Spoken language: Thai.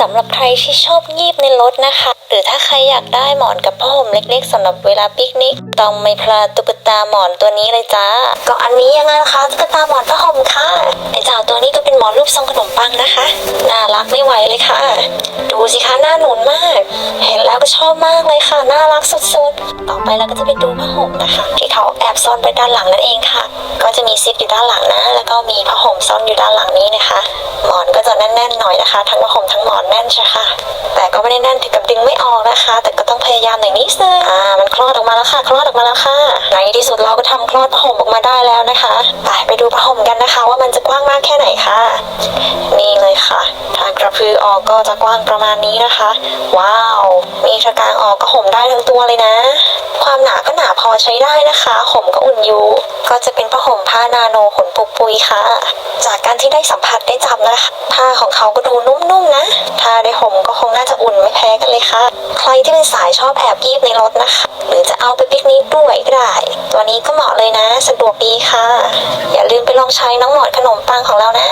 สำหรับใครที่ชอบงีบในรถนะคะ หรือถ้าใครอยากได้หมอนกับผ้าห่มเล็กๆสำหรับเวลาปิกนิก ต้องไม่พลาดตุ๊กตาหมอนตัวนี้เลยจ้าก็อันนี้ยังไงคะตุ๊กตาหมอนผ้าห่มค่ะไอ้เจ้าตัวนี้ก็เป็นหมอนรูปทรงขนมปังนะคะ น่ารักไม่ไหวเลยค่ะ ดูสิคะหน้าหนุนมาก เห็นแล้วก็ชอบมากเลยค่ะน่ารักสุดๆ ต่อไปเราก็จะไปดูผ้าห่มนะคะ ที่เขาแอบซ่อนไว้ด้านหลังนั่นเองค่ะ ก็จะมีซิปอยู่ด้านหลังนะ แล้วก็มีผ้าห่มซ่อนอยู่ด้านหลังนี้นะคะ แน่นหน่อยนะคะ ทั้งผ้าห่มทั้งหมอนแน่นใช่ค่ะ แต่ก็ไม่ได้แน่นถึงกับดึงไม่ออกนะคะ แต่ก็ต้องพยายามหน่อยนิดนึงอ่ามันคลอดออกมาแล้วค่ะ คลอดออกมาแล้วค่ะ ในที่สุดเราก็ทำคลอดผ้าห่มออกมาได้แล้วนะคะไปไปดูผ้าห่มกันนะคะ ว่ามันจะกว้างมากแค่ไหนค่ะ นี่เลยค่ะ ทางกระพือออกก็จะกว้างประมาณนี้นะคะ ว้าว มีตะกางออกก็ห่มได้ทั้งตัวเลยนะ ความหนาก็หนาพอใช้ได้นะคะ ห่มก็อุ่นอยู่ ก็จะเป็นผ้าห่ม ผ้านาโนขนปุกปุยค่ะ จากการที่ได้สัมผัสได้จับนะคะผ้าของเขาก็ดูนุ่มๆนะ ถ้าได้ห่มก็คงน่าจะอุ่นไม่แพ้กันเลยค่ะ ใครที่เป็นสายชอบแอบยีบในรถนะคะ หรือจะเอาไปปิกนิกด้วยก็ได้ ตัวนี้ก็เหมาะเลยนะ สะดวกดีค่ะ อย่าลืมไปลองใช้น้องหมอดขนมปังของเรานะ